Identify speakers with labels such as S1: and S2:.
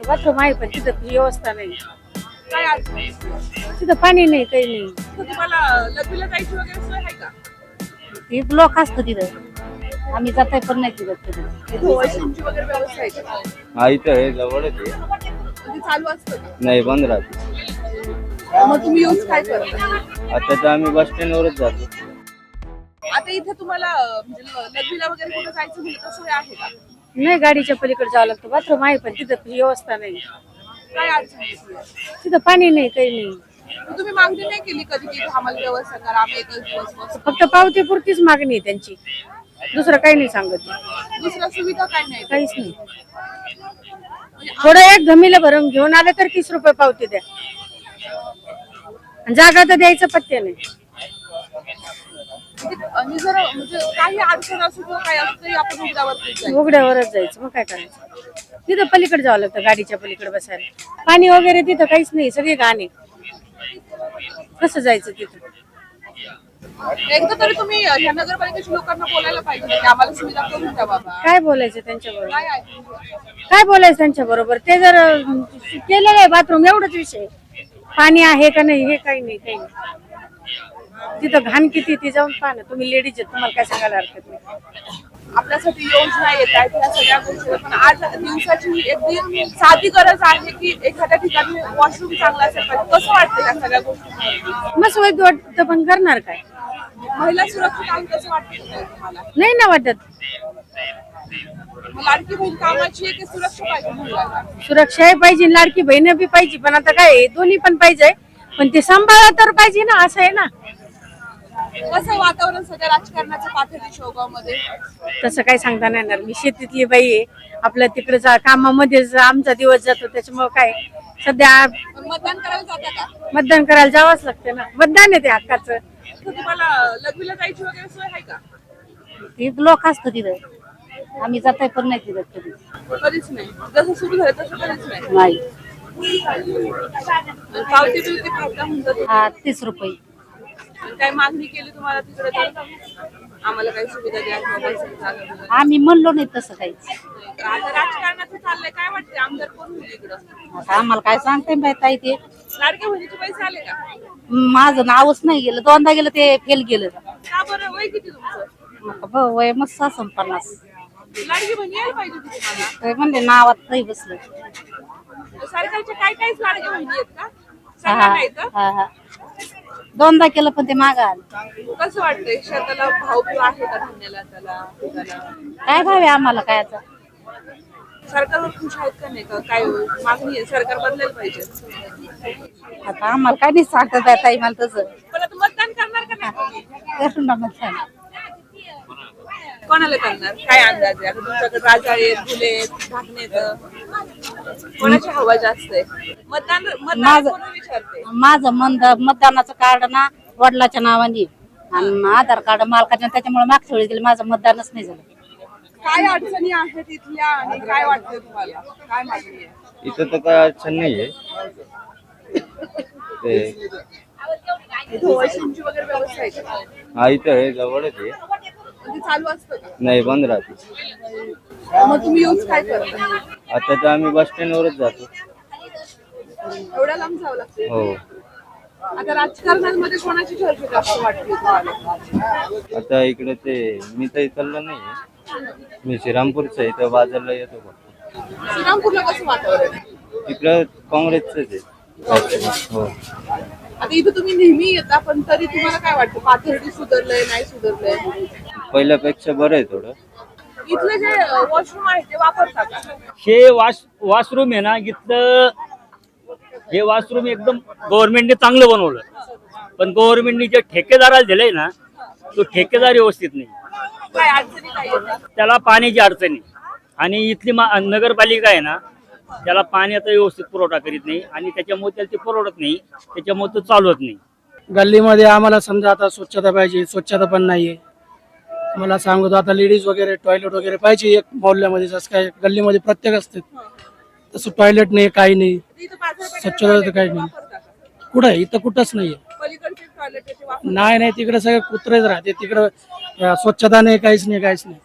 S1: Bathroom आहे पण तिथं व्यवस्था नाही.
S2: काय अडचण?
S1: तिथं पाणी नाही काही नाही.
S2: तर तुम्हाला लग्नाला जायची वगैरे सोय आहे का?
S1: ते ब्लॉक असतं तिथं. आम्ही जाताय पण नाही तिथं तिथं.
S2: वॉशरूमची वगैरे व्यवस्था आहे का?
S3: हा इथं आहे जवळच आहे
S2: ते. चालू असतं का?
S3: नाही बंद राहते.
S2: मग तुम्ही यूज काय करता?
S3: आता तर आम्ही बस स्टँडवरच जातो.
S2: आता इथे तुम्हाला अं, म्हणजे लग्नाला वगैरे कुठं जायचं म्हणलं तर सोय आहे का?
S1: नाही गाडीच्या पलीकडे जावं लागतं. बाथरूम आहे पण तिथं व्यवस्था नाही.
S2: काय अडचण आहे तुला?
S1: तिथं पाणी नाही काही नाही.
S2: मग तुम्ही मागणी नाही केली कधी की आम्हाला व्यवस्था करा आम्ही एकच दिवस बसू.
S1: फक्त पावती पुरतीच मागणी आहे त्यांची. दुसरं काही नाही सांगत.
S2: दुसऱ्या सुविधा काय नाही?
S1: काहीच नाही. थोडं एक गमीला भरून घेऊन आलं तर तीस रुपये पावती द्या. आणि जागा तर द्यायचं पत्ते नाही.
S2: आणि जर म्हणजे काही अडचण असू किंवा काय असू तरी आपण जायचं.
S1: उघड्यावरच जायचं मग काय करायचं? तिथं पलीकडे जावं लागतं गाडीच्या पलीकडे बसायला. पाणी वगैरे तिथं काहीच नाही सगळे गाणे. कसं जायचं तिथं?
S2: एकदा तरी तुम्ही ह्या नगरपालिकेच्या लोकांना बोलायला पाहिजे की आम्हाला सुविधा करून द्या बाबा.
S1: काय बोलायचं त्यांच्याबरोबर?
S2: काय आहे
S1: काय बोलायचं त्यांच्या बरोबर ते जर केलेलं आहे बाथरूम एवढंच विषय. पाणी आहे का नाही हे काही नाही काही नाही. तिथं घाण किती ती जाऊन पहा ना. तुम्ही लेडीज आहेत तुम्हाला काय सांगायला हरकत नाही.
S2: आपल्यासाठी योजना येत आहेत या सगळ्या गोष्टी पण आज दिवसाची ही अगदी साधी गरज आहे की एखाद्या ठिकाणी वॉशरूम चांगला असेल पाहिजे कसं वाटतं या सगळ्या गोष्टी
S1: मस्त वाईट वाटतं पण करणार काय?
S2: महिला सुरक्षित आहे कसं वाटतं तुम्हाला?
S1: नाही ना वाटत.
S2: मग लाडकी बहीण कामाची आहे की सुरक्षा पाहिजे
S1: सुरक्षा पाहिजे लाडकी बहीण बी पाहिजे पण आता काय आहे, दोन्ही पण पाहिजे. पण ते सांभाळा तर पाहिजे ना असं आहे ना.
S2: कसं आहे वातावरण सध्या राजकारणाचं पाथर्डी शेवगावमध्ये
S1: तसं काय सांगता नाही येणार. मी शेतीतली बाई आहे. आपल्या तिकडे जा कामामध्येच आमचा दिवस जातो त्याच्यामुळे काय? सध्या
S2: मतदान करायला जाता का?
S1: मतदान करायला जावंच लागतं ना. मतदान आहे ते हक्काचं.
S2: तुम्हाला लग्नाला जायची वगैरे सोय आहे का?
S1: ते लोक असतं तिथं. आम्ही जाताय पण नाही तिथं कधी.
S2: कधीच नाही. जसं सुरू झालं तसं कधीच नाही.
S1: नाही.
S2: आणि पावती बिवती फायदा होऊन जातो.
S1: हा तीस रुपये.
S2: काय मागणी केली तुम्हाला तिकडे तर आम्हाला काही सुविधा द्या मोबाईल सुविधा द्या.
S1: आम्ही म्हणलो नाही तसं काहीच
S2: आता राजकारणाचं चाललंय काय वाटतंय? आमदार कोण होईल इकडं?
S1: आता आम्हाला काय सांगते बाई ताई ते?
S2: लाडक्या बहिणीचे पैसे आले का?
S1: माझं नावच नाही गेलं. दोनदा गेलं ते फेल गेलं.
S2: का बरं? वय किती तुमचं?
S1: मग ब- वय मस्त असं पन्नास
S2: लाडकी बहिणी यायला पाहिजे होती तुम्हाला.
S1: ते म्हणले नावात नाही बसलं.
S2: सरकारच्या काय काहीच लाडक्या बहिणी आहेत का?
S1: हा
S2: सगळ्या नाही का?
S1: हा हा. दोनदा केलं पण ते माग आलं.
S2: कसं वाटतंय? शेताला भाव बिव आहे का धान्याला त्याला पिकाला?
S1: काय भावे आम्हाला काय आता?
S2: सरकारवर खुश आहेत का नाही का? काय मागणी आहे? सरकार बदलायला पाहिजे.
S1: आता आम्हाला काय नाही सांगत आहे ताई मला तसं.
S2: पण आता मतदान करणार का नाही?
S1: करून.
S2: कोणाला करणार? काय अंदाज आहे? आता तुमच्याकडे राजा आहेत फुले आहेत ढाकणे आहेत. कोणाची हवा जास्त आहे? मतदान मतदान
S1: माझं-
S2: कोण विचारते
S1: माझं मंद मतदानाचं कार्ड ना वडिलाच्या नावाने. आणि आधार कार्ड मालकाच्या त्याच्यामुळे मागच्या वेळी गेले माझं मतदानच नाही झालं.
S2: काय अडचणी आहेत इथल्या आणि काय वाटतंय तुम्हाला? काय मागणी आहे?
S3: इथं तर काय अडचण नाही आहे ते
S2: इथं वॉशरूमची वगैरे व्यवस्था आहे का?
S3: हा इथं आहे जवळच आहे.
S2: ते चालू असतं का?
S3: नाही बंद राहते.
S2: मग तुम्ही यूज काय करता?
S3: आता तर आम्ही बस स्टँडवरच जातो.
S2: एवढ्या लांब जावं लागतं?
S3: हो.
S2: आता राजकारणामध्ये कोणाची चर्चा जास्त तुम्हाला?
S3: आता इकडे ते मी तर इथलं नाही आहे. मी श्रीरामपूरचं आहे इथं बाजारला येतो फक्त.
S2: श्रीरामपूरला कसं वातावरण आहे?
S3: इकडं काँग्रेसचंच आहे. हो.
S2: आता इथं तुम्ही नेहमी येता पण तरी तुम्हाला काय वाटतं? पाथर्डी सुधारलंय नाही सुधारलंय?
S3: पहिल्यापेक्षा बरं आहे थोडं.
S2: इथले जे वॉशरूम आहे ते वापरता का
S4: हे वॉश वॉशरूम आहे ना इथलं हे वॉशरूम एकदम गव्हर्नमेंटने चांगलं बनवलं. पण गव्हर्नमेंटने जे ठेकेदाराला दिलंय ना तो ठेकेदार व्यवस्थित नाही.
S2: काय अडचणी काय येतात?
S4: त्याला पाण्याची अडचणी. आणि इथली मा नगरपालिका आहे ना त्याला पाण्याचा व्यवस्थित पुरवठा करीत नाही. आणि त्याच्यामुळे त्याला ते पुरवठत नाही. त्याच्यामुळे तो चालवत नाही.
S5: गल्लीमध्ये आम्हाला समजा आता स्वच्छता पाहिजे स्वच्छता पण नाहीये. मला सांगतो आता लेडीज वगैरे टॉयलेट वगैरे पाहिजे एक मोहल्ल्यामध्ये जसं काय गल्लीमध्ये प्रत्येक असते. तसं टॉयलेट नाही काही नाही. स्वच्छता तर काही नाही? कुठं? आहे इथं कुठंच नाहीये. नाही नाही तिकडे सगळे कुत्रेच राहते. तिकडं स्वच्छता नाही काहीच नाही काहीच नाही.